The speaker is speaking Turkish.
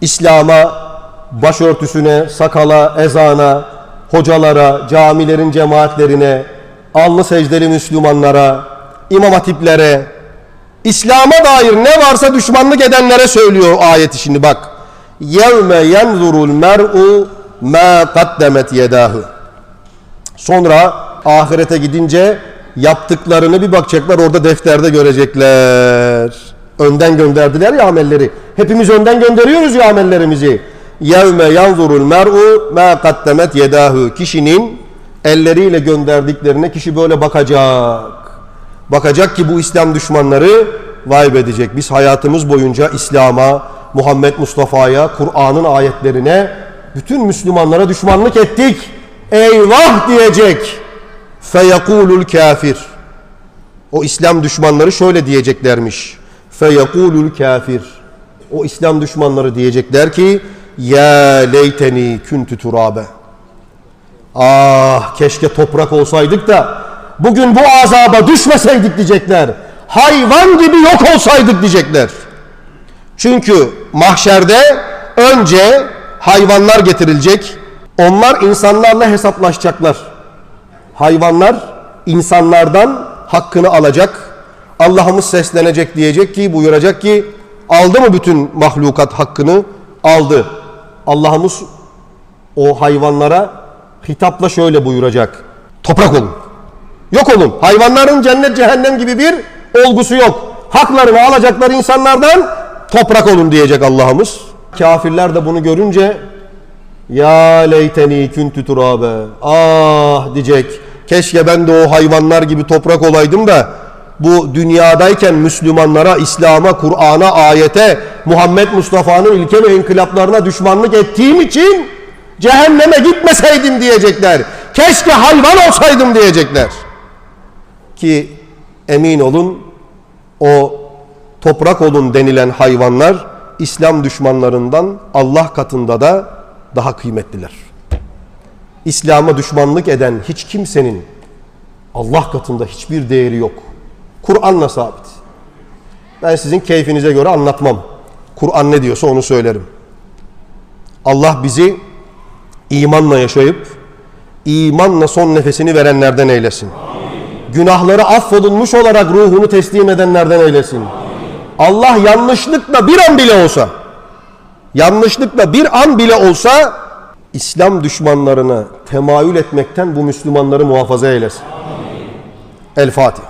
İslam'a, başörtüsüne, sakala, ezana, hocalara, camilerin cemaatlerine, alnı secdeli Müslümanlara, imam hatiplere, İslam'a dair ne varsa düşmanlık edenlere söylüyor ayeti şimdi bak. Yevme yenzurul mer'u ma kaddemet yedahu. Sonra ahirete gidince yaptıklarını bir bakacaklar orada defterde görecekler. Önden gönderdiler ya amelleri. Hepimiz önden gönderiyoruz ya amellerimizi. Yevme yanzurul mer'u ma kaddemet yedahu. Kişinin elleriyle gönderdiklerine kişi böyle bakacak. Bakacak ki bu İslam düşmanları vay be diyecek. Biz hayatımız boyunca İslam'a, Muhammed Mustafa'ya, Kur'an'ın ayetlerine, bütün Müslümanlara düşmanlık ettik. Eyvah diyecek. Feyekulul kafir. O İslam düşmanları şöyle diyeceklermiş. Feyekulul kafir. O İslam düşmanları diyecekler ki ya leyteni küntü turabe. Ah keşke toprak olsaydık da bugün bu azaba düşmeseydik diyecekler. Hayvan gibi yok olsaydık diyecekler. Çünkü mahşerde önce hayvanlar getirilecek. Onlar insanlarla hesaplaşacaklar. Hayvanlar insanlardan hakkını alacak. Allah'ımız seslenecek diyecek ki buyuracak ki aldı mı bütün mahlukat hakkını? Aldı. Allah'ımız o hayvanlara hitapla şöyle buyuracak. Toprak olun. Yok olun. Hayvanların cennet cehennem gibi bir olgusu yok. Haklarını alacakları insanlardan toprak olun diyecek Allah'ımız. Kafirler de bunu görünce ya leyteni küntü turabe. Ah diyecek. Keşke ben de o hayvanlar gibi toprak olaydım da bu dünyadayken Müslümanlara, İslam'a, Kur'an'a, ayete, Muhammed Mustafa'nın ilke ve inkılaplarına düşmanlık ettiğim için cehenneme gitmeseydim diyecekler. Keşke hayvan olsaydım diyecekler. Ki emin olun o toprak olun denilen hayvanlar İslam düşmanlarından Allah katında da daha kıymetliler. İslam'a düşmanlık eden hiç kimsenin Allah katında hiçbir değeri yok. Kur'an'la sabit. Ben sizin keyfinize göre anlatmam. Kur'an ne diyorsa onu söylerim. Allah bizi imanla yaşayıp imanla son nefesini verenlerden eylesin. Günahları affolunmuş olarak ruhunu teslim edenlerden eylesin. Allah yanlışlıkla bir an bile olsa yanlışlıkla bir an bile olsa İslam düşmanlarına temayül etmekten bu Müslümanları muhafaza eylesin. El Fatiha.